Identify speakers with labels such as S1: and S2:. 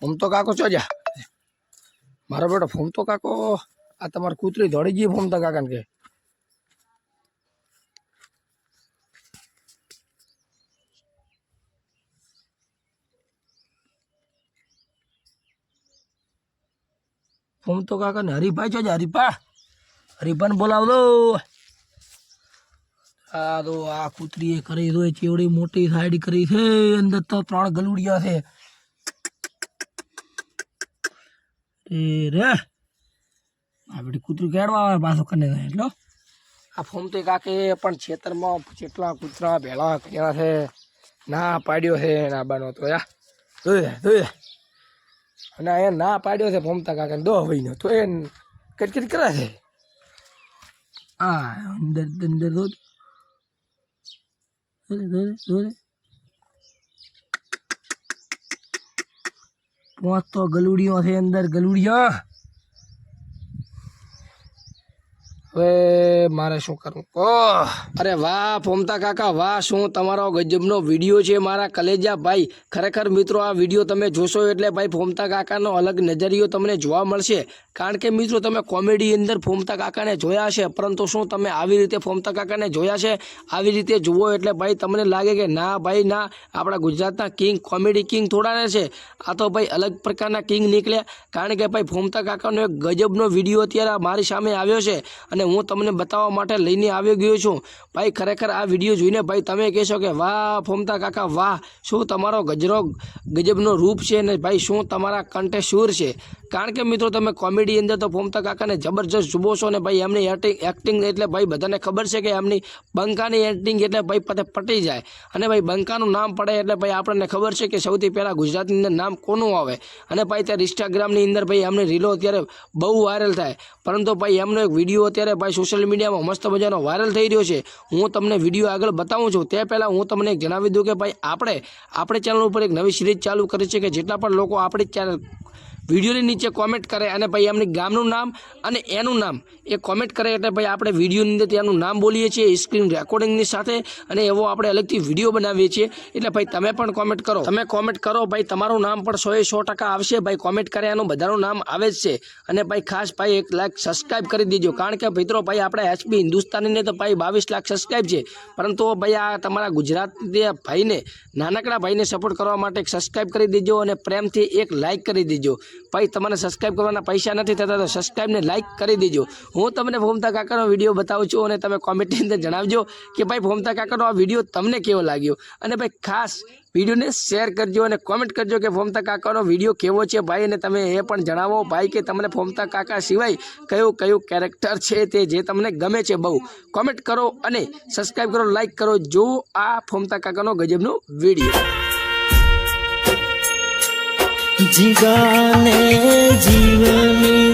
S1: ફોમતો કાકો છો જા. મારો બેટો ફોમતો કાકો, આ તમારી કૂતરી દોડી ગઈ ફોમતા કાકાને કે. ફોમતો કાકા ને હરીફાઈ છો જા, હરીફા. હરીફાને બોલાવલો આ તો આ કૂતરીએ કરી દો ચેવડી મોટી સાઈડ કરી છે, અંદર તો ત્રણ ગલુડિયા છે. એ રે. આ કૂતરું કેળવા આવે પાછો કને એટલો આ ફોમ તો કાકે પણ ખેતરમાં જેટલા કૂતરા ભેળા કર્યા છે ના પાડ્યો છે ના બાનો તો યા. જોઈ જોઈ અને એ ના પાડ્યો છે ફોમતા કાકાને દો ભાઈનો તો એ કટકટ કરે છે. આ અંદર અંદર દોડ. દોરે દોરે પાંચ તો ગલુડિયો છે અંદર ગલુડિયા. હવે મારે શું કરવું? ઓહ! અરે વાહ ફોમતા કાકા, વાહ, શું તમારો ગજબનો વીડિયો છે મારા કલેજા ભાઈ? ખરેખર મિત્રો, આ વીડિયો તમે જોશો એટલે ભાઈ ફોમતા કાકાનો અલગ નજરિયો તમને જોવા મળશે. કારણ કે મિત્રો, તમે કોમેડી અંદર ફોમતા કાકાને જોયા છે પરંતુ શું તમે આવી રીતે ફોમતા કાકાને જોયા છે આવી રીતે જુઓ એટલે ભાઈ તમને લાગે કે ના ભાઈ, ના, આપણા ગુજરાતના કિંગ, કોમેડી કિંગ થોડાને છે. આ તો ભાઈ અલગ પ્રકારના કિંગ નીકળ્યા. કારણ કે ભાઈ ફોમતા કાકાનો એક ગજબનો વીડિયો અત્યારે મારી સામે આવ્યો છે. અને હું તમને બતાવવા માટે લઈને આવ્યો ગયો છું. ભાઈ, ખરેખર આ વીડિયો જોઈને ભાઈ તમે કહેશો કે, વાહ, ફોમતા કાકા, વાહ, શું તમારો ગજરો ગજબનો રૂપ છે ને ભાઈ, શું તમારા કંઠે સુર છે? કારણ કે મિત્રો, તમે કોમેડી અંદર તો ફોમતા કાકાને જબરજસ્ત જુબો છો ને ભાઈ, એમની એક્ટિંગ એક્ટિંગ એટલે ભાઈ, બધાને ખબર છે કે એમની બંકાની એક્ટિંગ એટલે ભાઈ, પતે પટી જાય. અને ભાઈ, બંકાનું નામ પડે એટલે ભાઈ, આપણને ખબર છે કે સૌથી પહેલાં ગુજરાતની અંદર નામ કોનું આવે? અને ભાઈ ત્યારે ઇન્સ્ટાગ્રામની અંદર ભાઈ, એમની રીલો અત્યારે બહુ વાયરલ થાય. પરંતુ ભાઈ, એમનો એક વીડિયો અત્યારે ભાઈ સોશિયલ મીડિયામાં મસ્ત મજાનો વાયરલ થઈ રહ્યો છે. હું તમને વીડિયો આગળ બતાવું છું. તે પહેલાં હું તમને જણાવી દઉં કે ભાઈ, આપણે આપણે ચેનલ ઉપર એક નવી સિરીઝ ચાલુ કરી છે કે જેટલા પણ લોકો આપણી ચેનલ વિડીયોની નીચે કોમેન્ટ કરે અને ભાઈ એમની ગામનું નામ અને એનું નામ. એ કોમેન્ટ કરે એટલે ભાઈ આપણે વિડીયોની અંદર ત્યાંનું નામ બોલીએ છીએ સ્ક્રીન રેકોર્ડિંગની સાથે અને એવો આપણે અલગથી વીડિયો બનાવીએ છીએ. એટલે ભાઈ તમે પણ કોમેન્ટ કરો. તમે કોમેન્ટ કરો, ભાઈ તમારું નામ પણ સો એ સો ટકા આવશે. ભાઈ કોમેન્ટ કરે એનું બધાનું નામ આવે જ છે. અને ભાઈ ખાસ ભાઈ એક લાખ સબસ્ક્રાઈબ કરી દેજો. કારણ કે મિત્રો ભાઈ આપણે એચપી હિન્દુસ્તાનીને તો ભાઈ બાવીસ લાખ સબસ્ક્રાઈબ છે. પરંતુ ભાઈ આ તમારા ગુજરાતી ભાઈને, નાનકડા ભાઈને સપોર્ટ કરવા માટે સબસ્ક્રાઈબ કરી દેજો અને પ્રેમથી એક લાઇક કરી દેજો. ભાઈ, તમને સબસ્ક્રાઈબ કરવાના પૈસા નથી થતા તો સબસ્ક્રાઈબને લાઇક કરી દેજો. હું તમને ફોમતા કાકાનો વીડિયો બતાવું છું અને તમે કોમેન્ટની અંદર જણાવજો કે ભાઈ ફોમતા કાકાનો આ વીડિયો તમને કેવો લાગ્યો? અને ભાઈ, ખાસ વિડીયોને શેર કરજો અને કોમેન્ટ કરજો કે ફોમતા કાકાનો વીડિયો કેવો છે ભાઈ, અને તમે એ પણ જણાવો ભાઈ કે તમને ફોમતા કાકા સિવાય કયું કયું કેરેક્ટર છે તે જે તમને ગમે છે બહુ. કોમેન્ટ કરો અને સબસ્ક્રાઈબ કરો લાઇક કરો. જો આ ફોમતા કાકાનો ગજબનો વીડિયો.
S2: জীবনে জীবনী।